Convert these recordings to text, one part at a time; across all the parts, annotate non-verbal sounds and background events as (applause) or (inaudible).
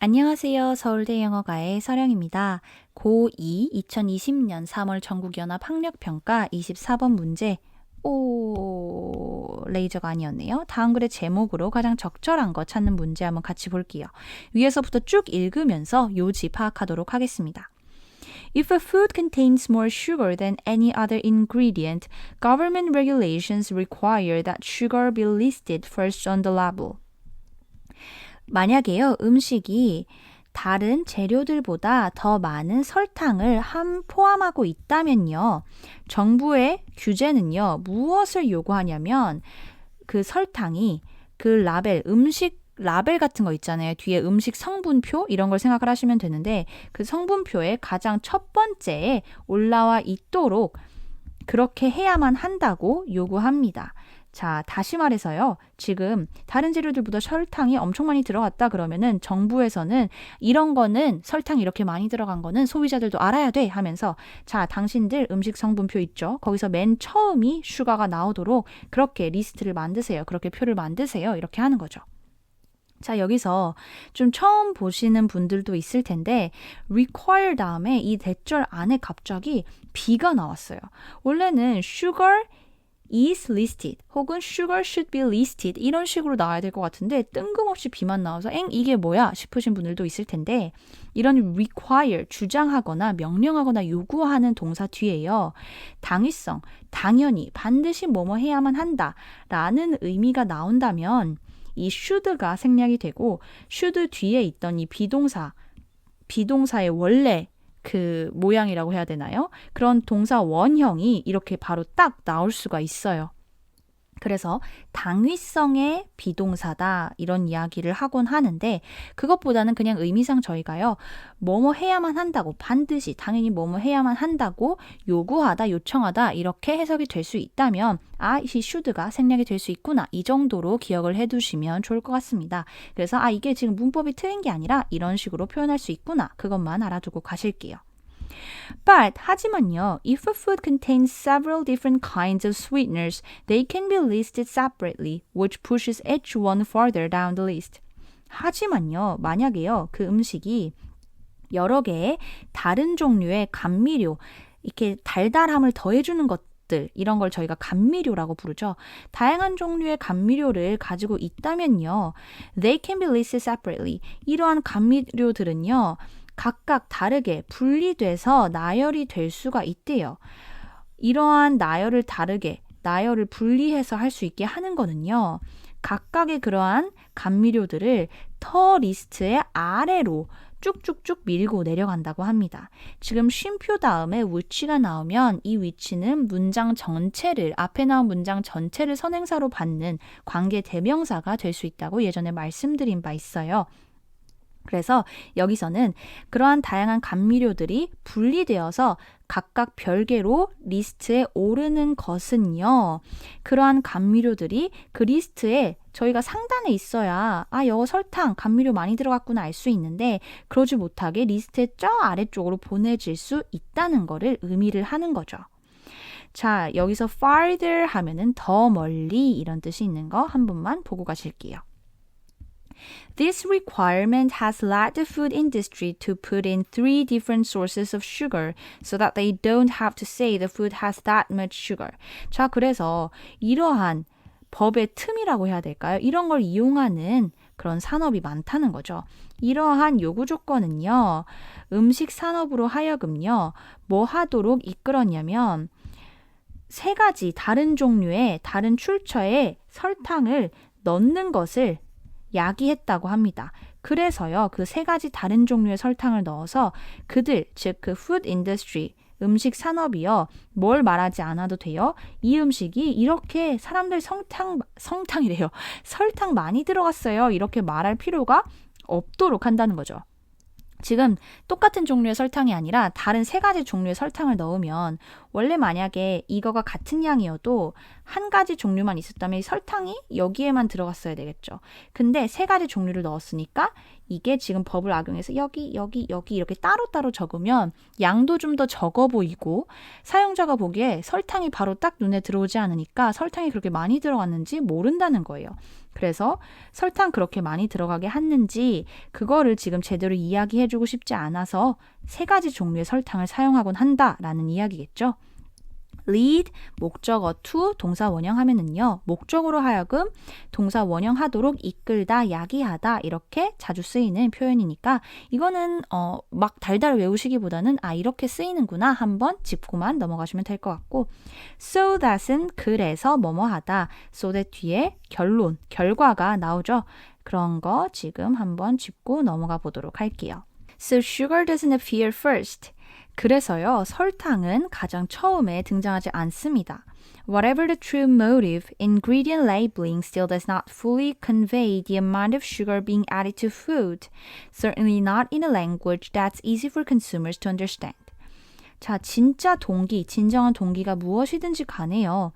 안녕하세요. 서울대 영어가의 서령입니다. 고2 2020년 3월 전국연합 학력평가 24번 문제. 오, 레이저가 아니었네요. 다음 글의 제목으로 가장 적절한 거 찾는 문제 한번 같이 볼게요. 위에서부터 쭉 읽으면서 요지 파악하도록 하겠습니다. If a food contains more sugar than any other ingredient, government regulations require that sugar be listed first on the label. 만약에요, 음식이 다른 재료들보다 더 많은 설탕을 함 포함하고 있다면요. 정부의 규제는요. 무엇을 요구하냐면 그 설탕이 그 라벨 음식 라벨 같은 거 있잖아요. 뒤에 음식 성분표 이런 걸 생각을 하시면 되는데 그 성분표에 가장 첫 번째에 올라와 있도록 그렇게 해야만 한다고 요구합니다. 자, 다시 말해서요. 지금 다른 재료들보다 설탕이 엄청 많이 들어갔다 그러면은 정부에서는 이런 거는 설탕 이렇게 많이 들어간 거는 소비자들도 알아야 돼 하면서 자, 당신들 음식 성분표 있죠? 거기서 맨 처음이 슈가가 나오도록 그렇게 리스트를 만드세요. 그렇게 표를 만드세요. 이렇게 하는 거죠. 자, 여기서 좀 처음 보시는 분들도 있을 텐데, require 다음에 이 대절 안에 갑자기 B가 나왔어요. 원래는 sugar is listed 혹은 sugar should be listed 이런 식으로 나와야 될 것 같은데 뜬금없이 비만 나와서 엥 이게 뭐야 싶으신 분들도 있을 텐데 이런 require 주장하거나 명령하거나 요구하는 동사 뒤에요. 당위성 당연히 반드시 뭐뭐 해야만 한다라는 의미가 나온다면 이 should가 생략이 되고 should 뒤에 있던 이 비동사 비동사의 원래 그 모양이라고 해야 되나요? 그런 동사 원형이 이렇게 바로 딱 나올 수가 있어요. 그래서 당위성의 비동사다 이런 이야기를 하곤 하는데 그것보다는 그냥 의미상 저희가요 뭐뭐 해야만 한다고 반드시 당연히 뭐뭐 해야만 한다고 요구하다 요청하다 이렇게 해석이 될 수 있다면 아이 should가 생략이 될 수 있구나 이 정도로 기억을 해두시면 좋을 것 같습니다. 그래서 아 이게 지금 문법이 틀린 게 아니라 이런 식으로 표현할 수 있구나 그것만 알아두고 가실게요. But 하지만요, if a food contains several different kinds of sweeteners, they can be listed separately, which pushes each one further down the list. 하지만요, 만약에요, 그 음식이 여러 개의 다른 종류의 감미료, 이렇게 달달함을 더해주는 것 이런 걸 저희가 감미료라고 부르죠. 다양한 종류의 감미료를 가지고 있다면요. They can be listed separately. 이러한 감미료들은요. 각각 다르게 분리돼서 나열이 될 수가 있대요. 이러한 나열을 다르게, 나열을 분리해서 할 수 있게 하는 거는요. 각각의 그러한 감미료들을 터 리스트의 아래로 쭉쭉쭉 밀고 내려간다고 합니다. 지금 쉼표 다음에 which가 나오면 이 which는 문장 전체를 앞에 나온 문장 전체를 선행사로 받는 관계 대명사가 될 수 있다고 예전에 말씀드린 바 있어요. 그래서 여기서는 그러한 다양한 감미료들이 분리되어서 각각 별개로 리스트에 오르는 것은요. 그러한 감미료들이 그 리스트에 저희가 상단에 있어야 아, 여거 설탕, 감미료 많이 들어갔구나 알 수 있는데 그러지 못하게 리스트의 저 아래쪽으로 보내질 수 있다는 거를 의미를 하는 거죠. 자, 여기서 farther 하면은 더 멀리 이런 뜻이 있는 거 한 번만 보고 가실게요. This requirement has led the food industry to put in three different sources of sugar so that they don't have to say the food has that much sugar. 자, 그래서 이러한 법의 틈이라고 해야 될까요? 이런 걸 이용하는 그런 산업이 많다는 거죠. 이러한 요구 조건은요, 음식 산업으로 하여금요, 뭐 하도록 이끌었냐면, 세 가지 다른 종류의 다른 출처에 설탕을 넣는 것을 야기했다고 합니다. 그래서요, 그 세 가지 다른 종류의 설탕을 넣어서 그들, 즉그 푸드 인더스트리, 음식 산업이요, 뭘 말하지 않아도 돼요. 이 음식이 이렇게 사람들 성탕, 성탕이래요. (laughs) 설탕 많이 들어갔어요. 이렇게 말할 필요가 없도록 한다는 거죠. 지금 똑같은 종류의 설탕이 아니라 다른 세 가지 종류의 설탕을 넣으면 원래 만약에 이거가 같은 양이어도 한 가지 종류만 있었다면 설탕이 여기에만 들어갔어야 되겠죠. 근데 세 가지 종류를 넣었으니까 이게 지금 법을 악용해서 여기, 여기, 여기 이렇게 따로따로 적으면 양도 좀 더 적어 보이고 사용자가 보기에 설탕이 바로 딱 눈에 들어오지 않으니까 설탕이 그렇게 많이 들어갔는지 모른다는 거예요. 그래서 설탕 그렇게 많이 들어가게 했는지 그거를 지금 제대로 이야기해주고 싶지 않아서 세 가지 종류의 설탕을 사용하곤 한다라는 이야기겠죠. Lead 목적어 to 동사 원형하면은요 목적으로 하여금 동사 원형하도록 이끌다 야기하다 이렇게 자주 쓰이는 표현이니까 이거는 어, 막 달달 외우시기보다는 아 이렇게 쓰이는구나 한번 짚고만 넘어가시면 될 것 같고 so that은 그래서 뭐뭐하다 so that 뒤에 결론 결과가 나오죠 그런 거 지금 한번 짚고 넘어가 보도록 할게요. So sugar doesn't appear first. 그래서요, 설탕은 가장 처음에 등장하지 않습니다. Whatever the true motive, ingredient labeling still does not fully convey the amount of sugar being added to food, certainly not in a language that's easy for consumers to understand. 자, 진짜 동기, 진정한 동기가 무엇이든지 간에요.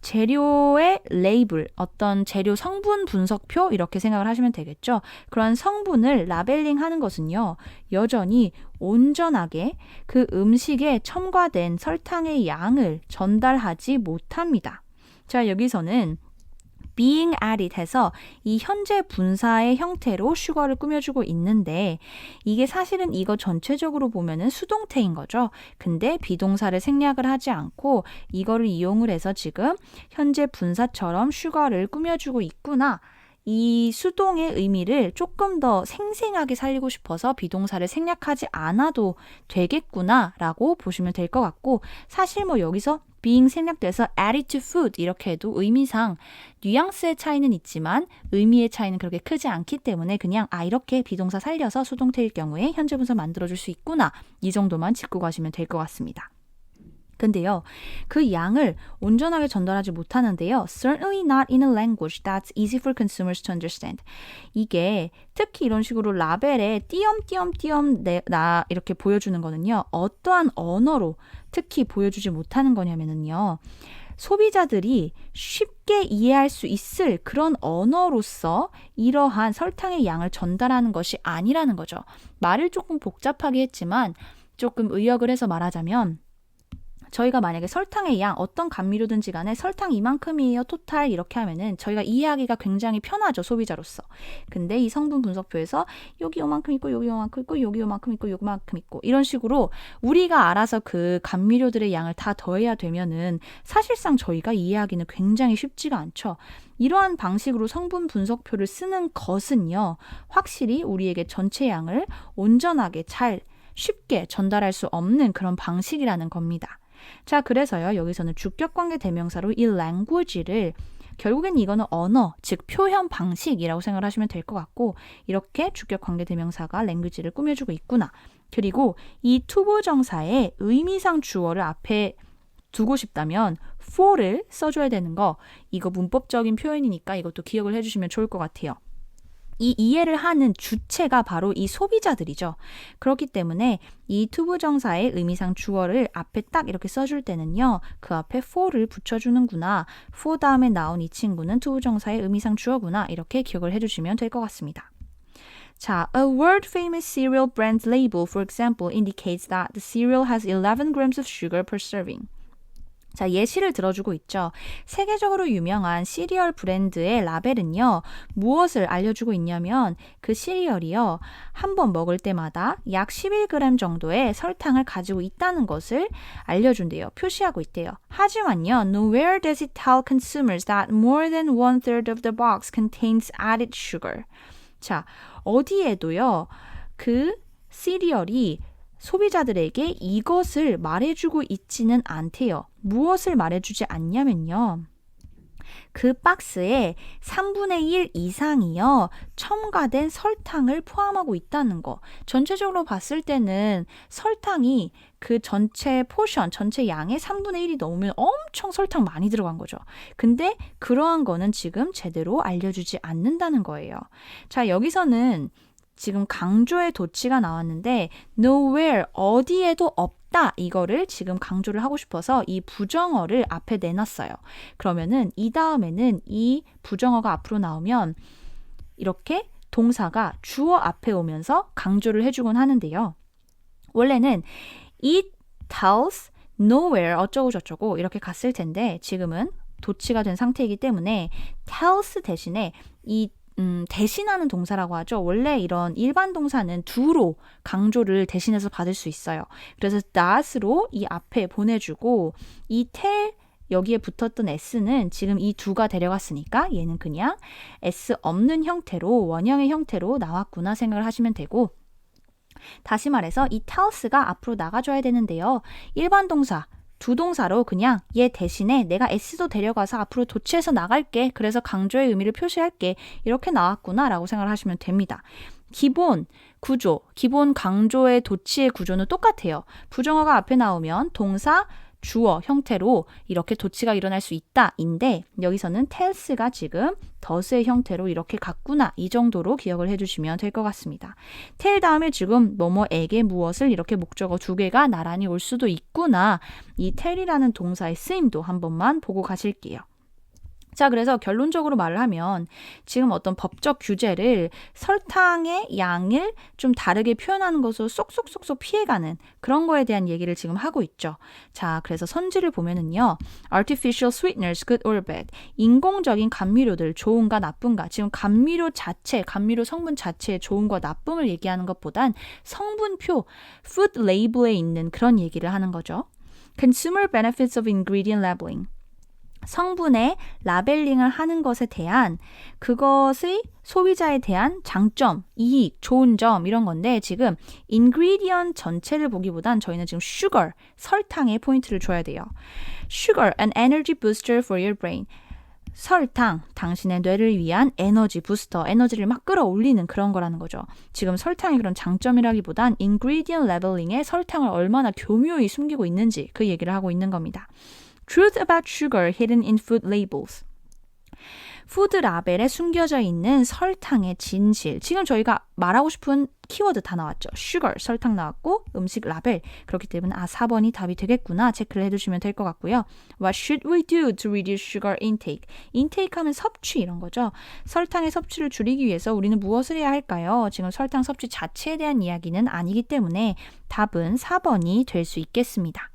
재료의 레이블, 어떤 재료 성분 분석표 이렇게 생각을 하시면 되겠죠. 그런 성분을 라벨링 하는 것은요. 여전히 온전하게 그 음식에 첨가된 설탕의 양을 전달하지 못합니다. 자, 여기서는 being added 해서 이 현재 분사의 형태로 슈거를 꾸며주고 있는데 이게 사실은 이거 전체적으로 보면은 수동태인 거죠. 근데 비동사를 생략을 하지 않고 이거를 이용을 해서 지금 현재 분사처럼 슈거를 꾸며주고 있구나. 이 수동의 의미를 조금 더 생생하게 살리고 싶어서 비동사를 생략하지 않아도 되겠구나라고 보시면 될 것 같고 사실 뭐 여기서 being 생략돼서 added to food 이렇게 해도 의미상 뉘앙스의 차이는 있지만 의미의 차이는 그렇게 크지 않기 때문에 그냥 아 이렇게 비동사 살려서 수동태일 경우에 현재 분사 만들어줄 수 있구나 이 정도만 짚고 가시면 될 것 같습니다. 근데요, 그 양을 온전하게 전달하지 못하는데요. Certainly not in a language that's easy for consumers to understand. 이게 특히 이런 식으로 라벨에 띄엄띄엄띄엄 나 이렇게 보여주는 거는요. 어떠한 언어로 특히 보여주지 못하는 거냐면은요. 소비자들이 쉽게 이해할 수 있을 그런 언어로서 이러한 설탕의 양을 전달하는 것이 아니라는 거죠. 말을 조금 복잡하게 했지만 조금 의역을 해서 말하자면 저희가 만약에 설탕의 양 어떤 감미료든지 간에 설탕 이만큼이에요 토탈 이렇게 하면은 저희가 이해하기가 굉장히 편하죠 소비자로서 근데 이 성분 분석표에서 여기 요만큼 있고 여기 요만큼 있고 여기 요만큼 있고 요만큼 있고 이런 식으로 우리가 알아서 그 감미료들의 양을 다 더해야 되면은 사실상 저희가 이해하기는 굉장히 쉽지가 않죠 이러한 방식으로 성분 분석표를 쓰는 것은요 확실히 우리에게 전체 양을 온전하게 잘 쉽게 전달할 수 없는 그런 방식이라는 겁니다. 자, 그래서요, 여기서는 주격 관계 대명사로 이 language를 결국엔 이거는 언어, 즉 표현 방식이라고 생각을 하시면 될 것 같고 이렇게 주격 관계 대명사가 language를 꾸며주고 있구나. 그리고 이 투부정사의 의미상 주어를 앞에 두고 싶다면 for를 써줘야 되는 거 이거 문법적인 표현이니까 이것도 기억을 해주시면 좋을 것 같아요. 이 이해를 하는 주체가 바로 이 소비자들이죠. 그렇기 때문에 이 투부정사의 의미상 주어를 앞에 딱 이렇게 써줄 때는요. 그 앞에 for를 붙여주는구나. for 다음에 나온 이 친구는 투부정사의 의미상 주어구나. 이렇게 기억을 해주시면 될 것 같습니다. 자, a world famous cereal brand label, for example, indicates that the cereal has 11 grams of sugar per serving. 자, 예시를 들어주고 있죠. 세계적으로 유명한 시리얼 브랜드의 라벨은요, 무엇을 알려주고 있냐면, 그 시리얼이요, 한 번 먹을 때마다 약 11g 정도의 설탕을 가지고 있다는 것을 알려준대요. 표시하고 있대요. 하지만요, nowhere does it tell consumers that more than one third of the box contains added sugar. 자, 어디에도요, 그 시리얼이 소비자들에게 이것을 말해주고 있지는 않대요. 무엇을 말해주지 않냐면요. 그 박스에 3분의 1 이상이요. 첨가된 설탕을 포함하고 있다는 거. 전체적으로 봤을 때는 설탕이 그 전체 포션, 전체 양의 3분의 1이 넘으면 엄청 설탕 많이 들어간 거죠. 근데 그러한 거는 지금 제대로 알려주지 않는다는 거예요. 자, 여기서는 지금 강조의 도치가 나왔는데 nowhere 어디에도 없다 이거를 지금 강조를 하고 싶어서 이 부정어를 앞에 내놨어요. 그러면은 이 다음에는 이 부정어가 앞으로 나오면 이렇게 동사가 주어 앞에 오면서 강조를 해주곤 하는데요. 원래는 it tells nowhere 어쩌고 저쩌고 이렇게 갔을 텐데 지금은 도치가 된 상태이기 때문에 tells 대신에 이 음, 대신하는 동사라고 하죠. 원래 이런 일반 동사는 do로 강조를 대신해서 받을 수 있어요. 그래서 does로 이 앞에 보내주고 이 tell 여기에 붙었던 s는 지금 이 두가 데려갔으니까 얘는 그냥 s 없는 형태로 원형의 형태로 나왔구나 생각을 하시면 되고 다시 말해서 이 tells가 앞으로 나가줘야 되는데요. 일반 동사 두 동사로 그냥 얘 대신에 내가 s도 데려가서 앞으로 도치해서 나갈게. 그래서 강조의 의미를 표시할게. 이렇게 나왔구나 라고 생각을 하시면 됩니다. 기본 구조, 기본 강조의 도치의 구조는 똑같아요. 부정어가 앞에 나오면 동사, 주어 형태로 이렇게 도치가 일어날 수 있다인데 여기서는 tells가 지금 더스의 형태로 이렇게 갔구나 이 정도로 기억을 해주시면 될 것 같습니다. tell 다음에 지금 뭐뭐에게 무엇을 이렇게 목적어 두 개가 나란히 올 수도 있구나 이 tell이라는 동사의 쓰임도 한 번만 보고 가실게요. 자, 그래서 결론적으로 말을 하면 지금 어떤 법적 규제를 설탕의 양을 좀 다르게 표현하는 것으로 쏙쏙쏙쏙 피해가는 그런 거에 대한 얘기를 지금 하고 있죠. 자, 그래서 선지를 보면은요. artificial sweeteners, good or bad. 인공적인 감미료들, 좋은가 나쁜가. 지금 감미료 자체, 감미료 성분 자체의 좋은과 나쁨을 얘기하는 것보단 성분표, food label에 있는 그런 얘기를 하는 거죠. consumer benefits of ingredient labeling. 성분의 라벨링을 하는 것에 대한 그것의 소비자에 대한 장점, 이익, 좋은 점 이런 건데 지금 ingredient 전체를 보기보단 저희는 지금 sugar, 설탕에 포인트를 줘야 돼요. sugar, an energy booster for your brain. 설탕, 당신의 뇌를 위한 에너지 부스터, 에너지를 막 끌어올리는 그런 거라는 거죠. 지금 설탕의 그런 장점이라기보단 ingredient labeling에 설탕을 얼마나 교묘히 숨기고 있는지 그 얘기를 하고 있는 겁니다. Truth about sugar hidden in food labels. 푸드 라벨에 숨겨져 있는 설탕의 진실. 지금 저희가 말하고 싶은 키워드 다 나왔죠. sugar, 설탕 나왔고 음식 라벨. 그렇기 때문에 아 4번이 답이 되겠구나 체크를 해두시면 될 것 같고요. What should we do to reduce sugar intake? intake 하면 섭취 이런 거죠. 설탕의 섭취를 줄이기 위해서 우리는 무엇을 해야 할까요? 지금 설탕 섭취 자체에 대한 이야기는 아니기 때문에 답은 4번이 될 수 있겠습니다.